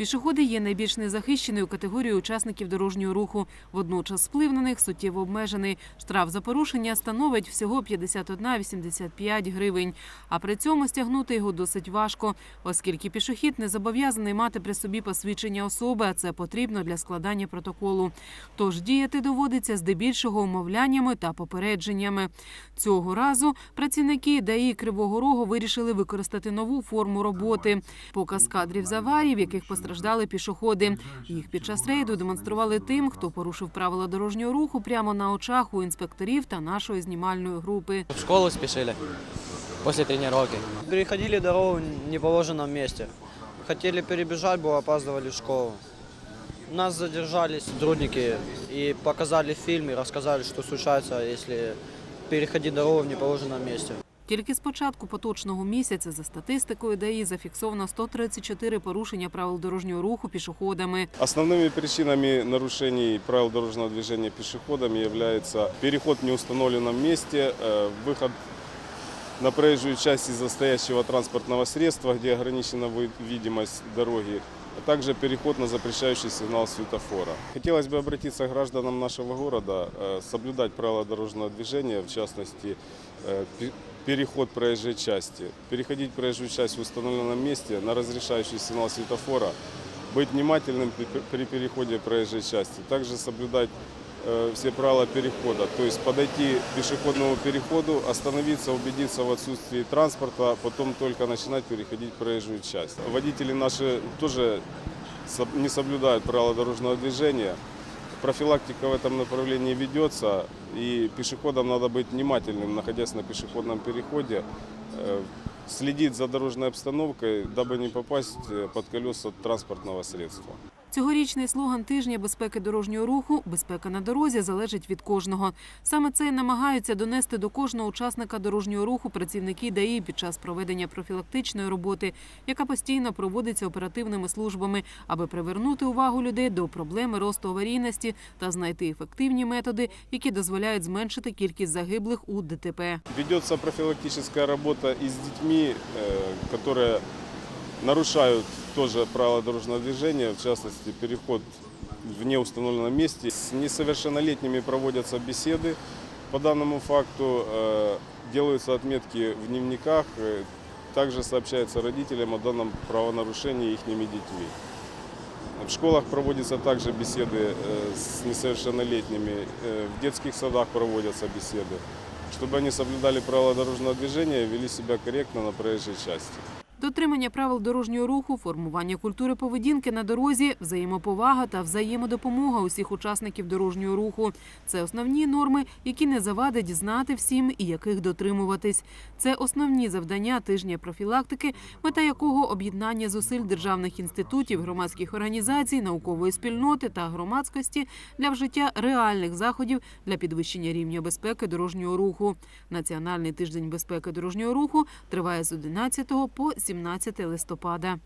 Пішоходи є найбільш незахищеною категорією учасників дорожнього руху. Водночас сплив на них суттєво обмежений. Штраф за порушення становить всього 51,85 гривень. А при цьому стягнути його досить важко, оскільки пішохід не зобов'язаний мати при собі посвідчення особи, а це потрібно для складання протоколу. Тож діяти доводиться здебільшого умовляннями та попередженнями. Цього разу працівники ДАІ Кривого Рогу вирішили використати нову форму роботи. Показ кадрів з аварій, в яких постраждали пішоходи. Їх під час рейду демонстрували тим, хто порушив правила дорожнього руху прямо на очах у інспекторів та нашої знімальної групи. В школу спешили после тренировки. Переходили дорогу в неположенном месте. Хотели перебежать, было опаздывали в школу. Нас задержали сотрудники и показали фильм и рассказали, что случается, если переходить дорогу в неположенном месте. Тільки з початку поточного місяця за статистикою ДАІ зафіксовано 134 порушення правил дорожнього руху пішоходами. Основными причинами нарушений правил дорожного движения пешеходами является переход в неустановленном месте, э, выход на проезжую часть из-за стоящего транспортного средства, где ограничена вы- видимость дороги, а также переход на запрещающий сигнал светофора. Хотелось бы обратиться к гражданам нашего города, э, соблюдать правила дорожного движения, в частности, э, пе- переход проезжей части, переходить проезжую часть в установленном месте на разрешающий сигнал светофора, быть внимательным при- при переходе проезжей части, также соблюдать э, все правила перехода, то есть подойти к пешеходному переходу, остановиться, убедиться в отсутствии транспорта, потом только начинать переходить проезжую часть. Водители наши тоже соб- не соблюдают правила дорожного движения. Профилактика в этом направлении ведется, и пешеходам надо быть внимательным, находясь на пешеходном переходе, э, следить за дорожной обстановкой, дабы не попасть э, под колеса транспортного средства. Цьогорічний слоган тижня безпеки дорожнього руху Безпека на дорозі залежить від кожного. Саме це й намагаються донести до кожного учасника дорожнього руху працівники ДАІ під час проведення профілактичної роботи, яка постійно проводиться оперативними службами, аби привернути увагу людей до проблеми росту аварійності та знайти ефективні методи, які дозволяють зменшити кількість загиблих у ДТП. Ведется профилактическая работа и с детьми, э, которые нарушают тоже правила дорожного движения, в частности, переход в неустановленном месте. С несовершеннолетними проводятся беседы по данному факту, э, делаются отметки в дневниках, э, также сообщается родителям о данном правонарушении их детьми. В школах проводятся также беседы э, с несовершеннолетними, в детских садах проводятся беседы, чтобы они соблюдали правила дорожного движения и вели себя корректно на проезжей части. Дотримання правил дорожнього руху, формування культури поведінки на дорозі, взаємоповага та взаємодопомога усіх учасників дорожнього руху це основні норми, які не завадить знати всім і яких дотримуватись. Це основні завдання тижня профілактики, мета якого об'єднання зусиль державних інститутів, громадських організацій, наукової спільноти та громадськості для вжиття реальних заходів для підвищення рівня безпеки дорожнього руху. Національний тиждень безпеки дорожнього руху триває з 11 по 17 листопада.